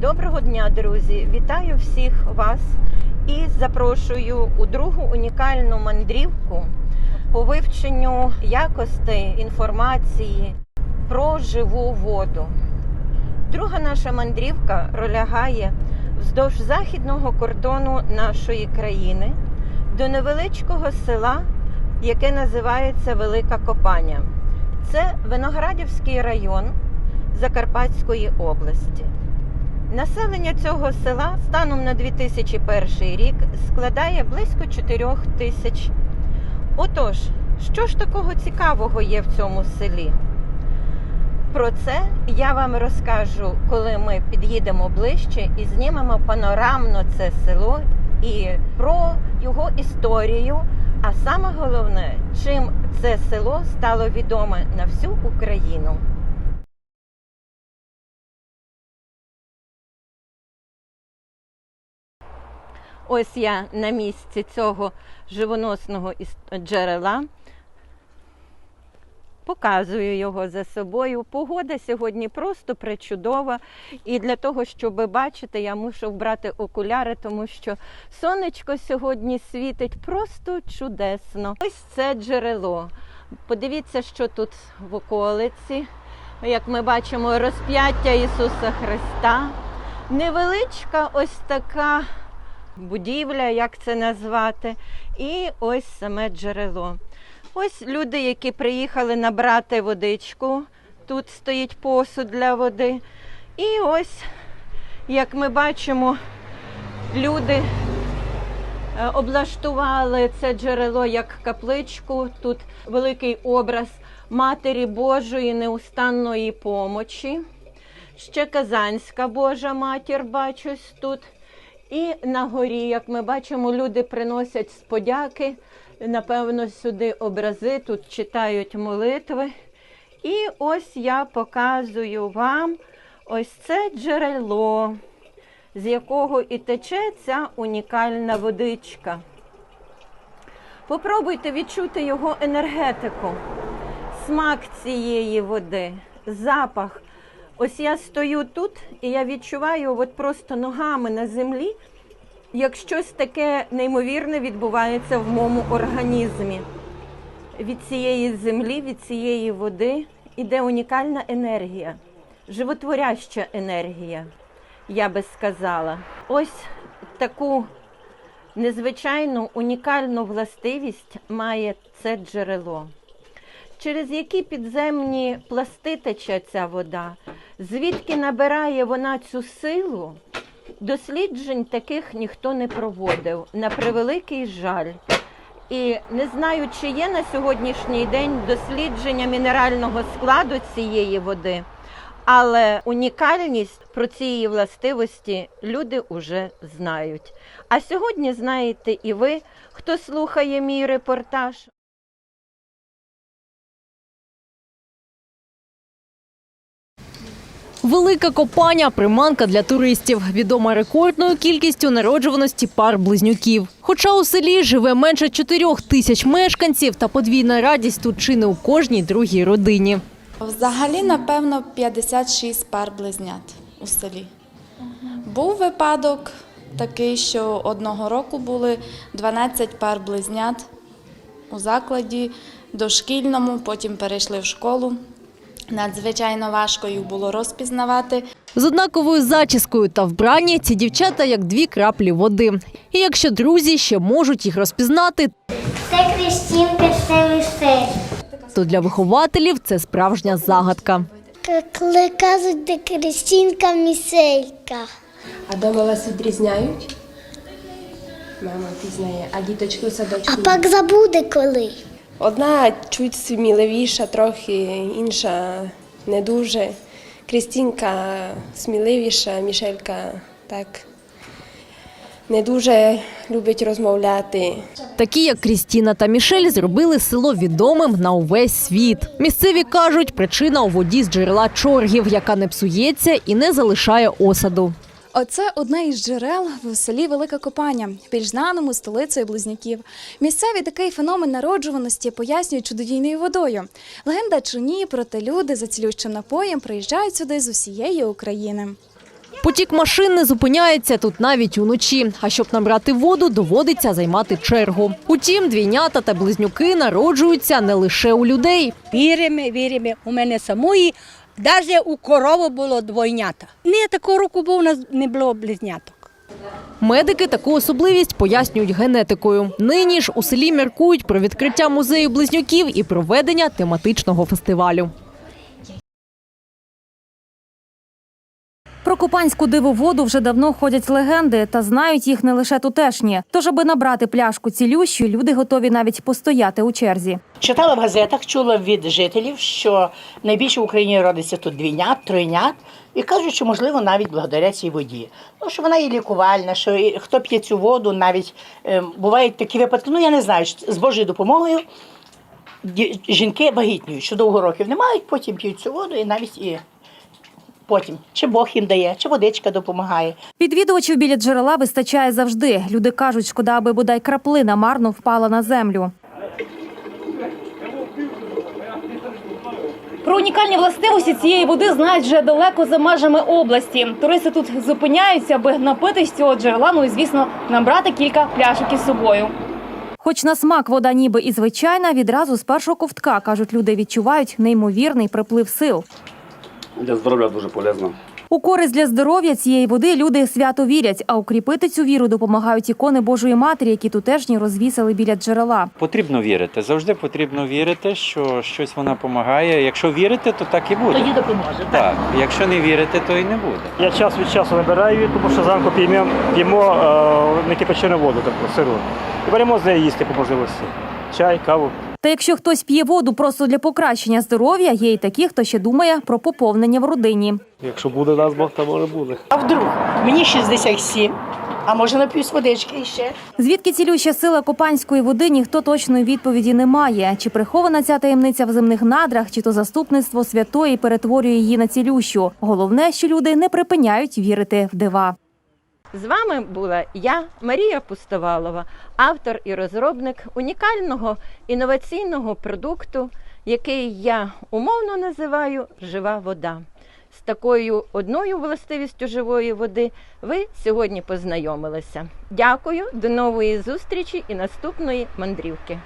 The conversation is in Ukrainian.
Доброго дня, друзі! Вітаю всіх вас і запрошую у другу унікальну мандрівку по вивченню якостей інформації про живу воду. Друга наша мандрівка пролягає вздовж західного кордону нашої країни до невеличкого села, яке називається Велика Копаня. Це Виноградівський район Закарпатської області. Населення цього села станом на 2001 рік складає близько 4 тисяч. Отож, що ж такого цікавого є в цьому селі? Про це я вам розкажу, коли ми під'їдемо ближче і знімемо панорамно це село і про його історію. А саме головне, чим це село стало відоме на всю Україну. Ось я на місці цього живоносного джерела. Показую його за собою. Погода сьогодні просто причудова. І для того, щоб бачити, я мушу вбрати окуляри, тому що сонечко сьогодні світить просто чудесно. Ось це джерело. Подивіться, що тут в околиці. Як ми бачимо, розп'яття Ісуса Христа. Невеличка ось така будівля, як це назвати, і ось саме джерело. Ось люди, які приїхали набрати водичку. Тут стоїть посуд для води. І ось, як ми бачимо, люди е, облаштували це джерело як капличку. Тут великий образ Матері Божої неустанної помочі. Ще Казанська Божа матір бачусь тут. І на горі, як ми бачимо, люди приносять з подяки, напевно, сюди образи, тут читають молитви. І ось я показую вам ось це джерело, з якого і тече ця унікальна водичка. Попробуйте відчути його енергетику, смак цієї води, запах. Ось я стою тут і я відчуваю от просто ногами на землі, як щось таке неймовірне відбувається в моєму організмі. Від цієї землі, від цієї води іде унікальна енергія, животворяща енергія, я би сказала. Ось таку незвичайну унікальну властивість має це джерело через які підземні пласти тече ця вода, звідки набирає вона цю силу, досліджень таких ніхто не проводив, на превеликий жаль. І не знаю, чи є на сьогоднішній день дослідження мінерального складу цієї води, але унікальність про ці її властивості люди вже знають. А сьогодні знаєте і ви, хто слухає мій репортаж. Велика копаня приманка для туристів, відома рекордною кількістю народжуваності пар близнюків. Хоча у селі живе менше чотирьох тисяч мешканців, та подвійна радість тут чи не у кожній другій родині. Взагалі, напевно, 56 пар близнят у селі. Був випадок такий, що одного року були 12 пар близнят у закладі дошкільному, потім перейшли в школу. Надзвичайно важко їх було розпізнавати. З однаковою зачіскою та вбранні ці дівчата як дві краплі води. І якщо друзі ще можуть їх розпізнати, Це Крістінка, це Мішель. то для вихователів це справжня загадка. Коли кажуть, де Крістінка Міселька. А дома вас відрізняють? Мама пізнає, а діточки у садочку? А пак забуде коли. Одна чуть сміливіша, трохи інша не дуже. Крістінка сміливіша, Мішелька так не дуже любить розмовляти. Такі, як Крістіна та Мішель, зробили село відомим на увесь світ. Місцеві кажуть, причина у воді з джерела чоргів, яка не псується і не залишає осаду. Оце одне із джерел в селі Велика Копаня, більш знаному столицею близнюків. Місцеві такий феномен народжуваності пояснюють чудодійною водою. Легенда чи ні, проте люди за цілющим напоєм приїжджають сюди з усієї України. Потік машин не зупиняється тут навіть уночі. А щоб набрати воду, доводиться займати чергу. Утім, двійнята та близнюки народжуються не лише у людей. Віримо, віримо. У мене самої, навіть у корови було двойнята. Ні, такого року був у нас не було близняток. Медики таку особливість пояснюють генетикою. Нині ж у селі міркують про відкриття музею близнюків і проведення тематичного фестивалю. Про купанську дивоводу вже давно ходять легенди, та знають їх не лише тутешні. Тож, аби набрати пляшку цілющу, люди готові навіть постояти у черзі. Читала в газетах, чула від жителів, що найбільше в Україні родиться тут двійнят, тройнят, і кажуть, що можливо навіть благодаря цій воді. Ну що вона і лікувальна, що хто п'є цю воду, навіть е, бувають такі випадки. Ну я не знаю, з Божою допомогою жінки вагітнюють, що довго років не мають, потім п'ють цю воду і навіть і потім чи Бог їм дає, чи водичка допомагає. Відвідувачів біля джерела вистачає завжди. Люди кажуть, шкода, аби бодай краплина марно впала на землю. Про унікальні властивості цієї води знають вже далеко за межами області. Туристи тут зупиняються, аби напитись цього джерела. Ну і звісно, набрати кілька пляшок із собою. Хоч на смак вода ніби і звичайна, відразу з першого ковтка, кажуть, люди відчувають неймовірний приплив сил. Для здоров'я дуже полезно. У користь для здоров'я цієї води люди свято вірять, а укріпити цю віру допомагають ікони Божої Матері, які тутешні розвісили біля джерела. Потрібно вірити. Завжди потрібно вірити, що щось вона допомагає. Якщо вірити, то так і буде. Тоді допоможе. Так, якщо не вірити, то і не буде. Я час від часу набираю її, тому що зранку п'ємо, п'ємо е, некипячену воду таку сиру. І беремо з неї їсти по можливості. Чай, каву. Та якщо хтось п'є воду просто для покращення здоров'я, є й такі, хто ще думає про поповнення в родині. Якщо буде нас Бог, то може буде. А вдруг мені 67, а може нап'юсь водички ще. Звідки цілюща сила копанської води, ніхто точної відповіді не має. Чи прихована ця таємниця в земних надрах, чи то заступництво святої перетворює її на цілющу. Головне, що люди не припиняють вірити в дива. З вами була я, Марія Пустовалова, автор і розробник унікального інноваційного продукту, який я умовно називаю жива вода. З такою одною властивістю живої води ви сьогодні познайомилися. Дякую, до нової зустрічі і наступної мандрівки.